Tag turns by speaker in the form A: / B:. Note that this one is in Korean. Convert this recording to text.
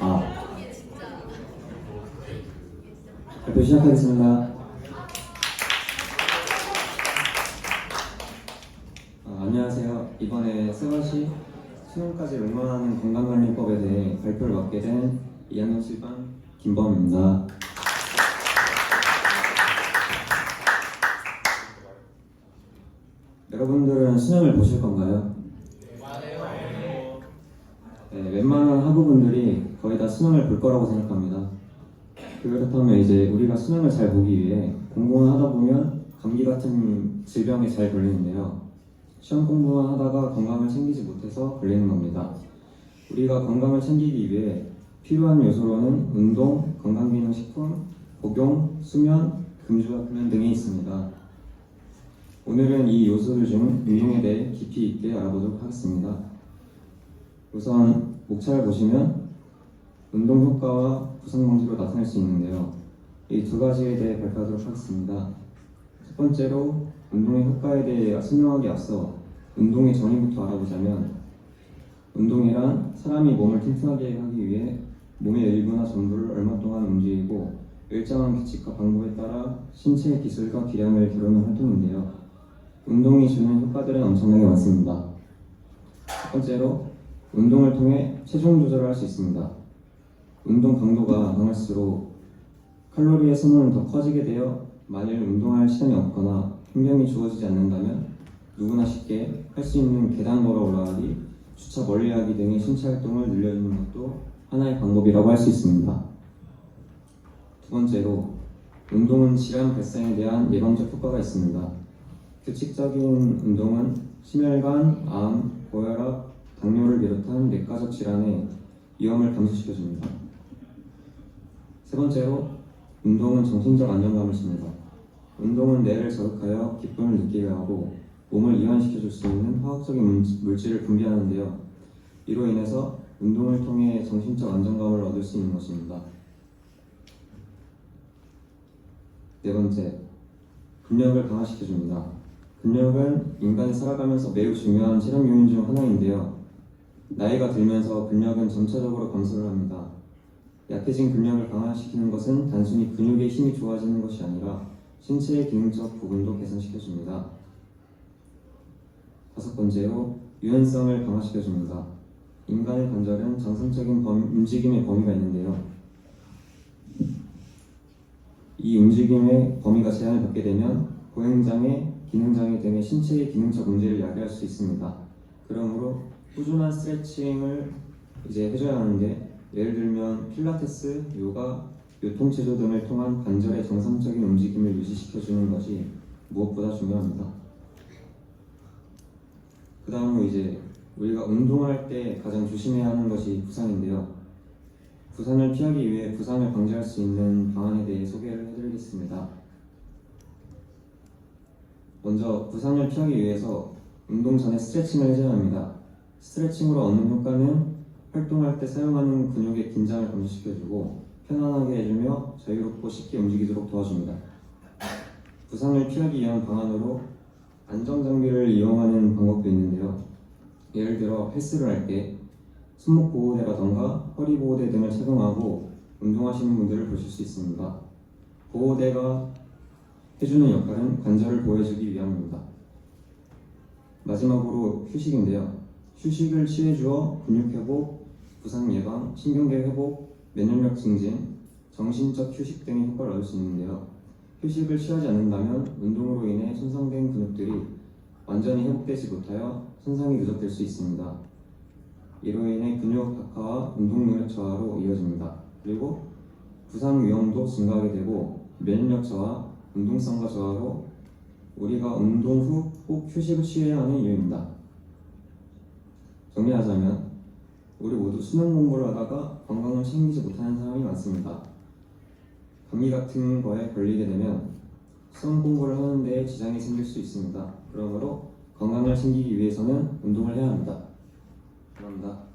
A: 아. 발표 시작하겠습니다. 아, 안녕하세요. 이번에 세바시 수능까지 응원하는 건강관리법에 대해 발표를 맡게 된 2학년 7반 김범입니다. 여러분들은 수능을 보실 건가요? 네, 웬만한 학우분들이 거의 다 수능을 볼 거라고 생각합니다. 그렇다면 이제 우리가 수능을 잘 보기 위해 공부만 하다 보면 감기 같은 질병에 잘 걸리는데요. 시험 공부만 하다가 건강을 챙기지 못해서 걸리는 겁니다. 우리가 건강을 챙기기 위해 필요한 요소로는 운동, 건강기능식품, 복용, 수면, 금주와 금연 등이 있습니다. 오늘은 이 요소들 중 운동에 대해 깊이 있게 알아보도록 하겠습니다. 우선 목차를 보시면 운동 효과와 부상 방지로 나타낼 수 있는데요. 이 두 가지에 대해 발표하도록 하겠습니다. 첫 번째로 운동의 효과에 대해 설명하기 앞서 운동의 정의부터 알아보자면 운동이란 사람이 몸을 튼튼하게 하기 위해 몸의 일부나 전부를 얼마 동안 움직이고 일정한 규칙과 방법에 따라 신체의 기술과 기량을 기르는 활동인데요. 운동이 주는 효과들은 엄청나게 많습니다. 첫 번째로 운동을 통해 체중 조절을 할 수 있습니다. 운동 강도가 강할수록 칼로리의 소모는 더 커지게 되어 만일 운동할 시간이 없거나 환경이 주어지지 않는다면 누구나 쉽게 할 수 있는 계단 걸어 올라가기, 주차 멀리하기 등의 신체 활동을 늘려주는 것도 하나의 방법이라고 할 수 있습니다. 두 번째로 운동은 질환 발생에 대한 예방적 효과가 있습니다. 규칙적인 운동은 심혈관, 암, 고혈압, 당뇨를 비롯한 내과적 질환의 위험을 감소시켜줍니다. 세 번째로 운동은 정신적 안정감을 줍니다. 운동은 뇌를 자극하여 기쁨을 느끼게 하고 몸을 이완시켜줄 수 있는 화학적인 물- 물질을 분비하는데요. 이로 인해서 운동을 통해 정신적 안정감을 얻을 수 있는 것입니다. 네 번째, 근력을 강화시켜줍니다. 근력은 인간이 살아가면서 매우 중요한 체력 요인 중 하나인데요. 나이가 들면서 근력은 점차적으로 감소를 합니다. 약해진 근력을 강화시키는 것은 단순히 근육의 힘이 좋아지는 것이 아니라 신체의 기능적 부분도 개선시켜줍니다. 다섯 번째로 유연성을 강화시켜줍니다. 인간의 관절은 정상적인 범- 움직임의 범위가 있는데요. 이 움직임의 범위가 제한을 받게 되면 보행장애, 기능장애 등의 신체의 기능적 문제를 야기할 수 있습니다. 그러므로 꾸준한 스트레칭을 이제 해줘야 하는데 예를 들면 필라테스, 요가, 요통체조 등을 통한 관절의 정상적인 움직임을 유지시켜주는 것이 무엇보다 중요합니다. 그 다음으로 이제 우리가 운동할 때 가장 조심해야 하는 것이 부상인데요. 부상을 피하기 위해 부상을 방지할 수 있는 방안에 대해 소개를 해드리겠습니다. 먼저 부상을 피하기 위해서 운동 전에 스트레칭을 해줘야 합니다. 스트레칭으로 얻는 효과는 활동할 때 사용하는 근육의 긴장을 감소시켜주고 편안하게 해주며 자유롭고 쉽게 움직이도록 도와줍니다. 부상을 피하기 위한 방안으로 안전장비를 이용하는 방법도 있는데요. 예를 들어 헬스를 할 때 손목 보호대라던가 허리 보호대 등을 착용하고 운동하시는 분들을 보실 수 있습니다. 보호대가 해주는 역할은 관절을 보호해주기 위함입니다. 마지막으로 휴식인데요. 휴식을 취해주어 근육 회복, 부상 예방, 신경계 회복, 면역력 증진, 정신적 휴식 등의 효과를 얻을 수 있는데요. 휴식을 취하지 않는다면 운동으로 인해 손상된 근육들이 완전히 회복되지 못하여 손상이 누적될 수 있습니다. 이로 인해 근육 박하와 운동 능력 저하로 이어집니다. 그리고 부상 위험도 증가하게 되고 면역력 저하, 운동성과 저하로 우리가 운동 후 꼭 휴식을 취해야 하는 이유입니다. 정리하자면 우리 모두 수능 공부를 하다가 건강을 챙기지 못하는 사람이 많습니다. 감기 같은 거에 걸리게 되면 수험 공부를 하는 데 지장이 생길 수 있습니다. 그러므로 건강을 챙기기 위해서는 운동을 해야 합니다. 감사합니다.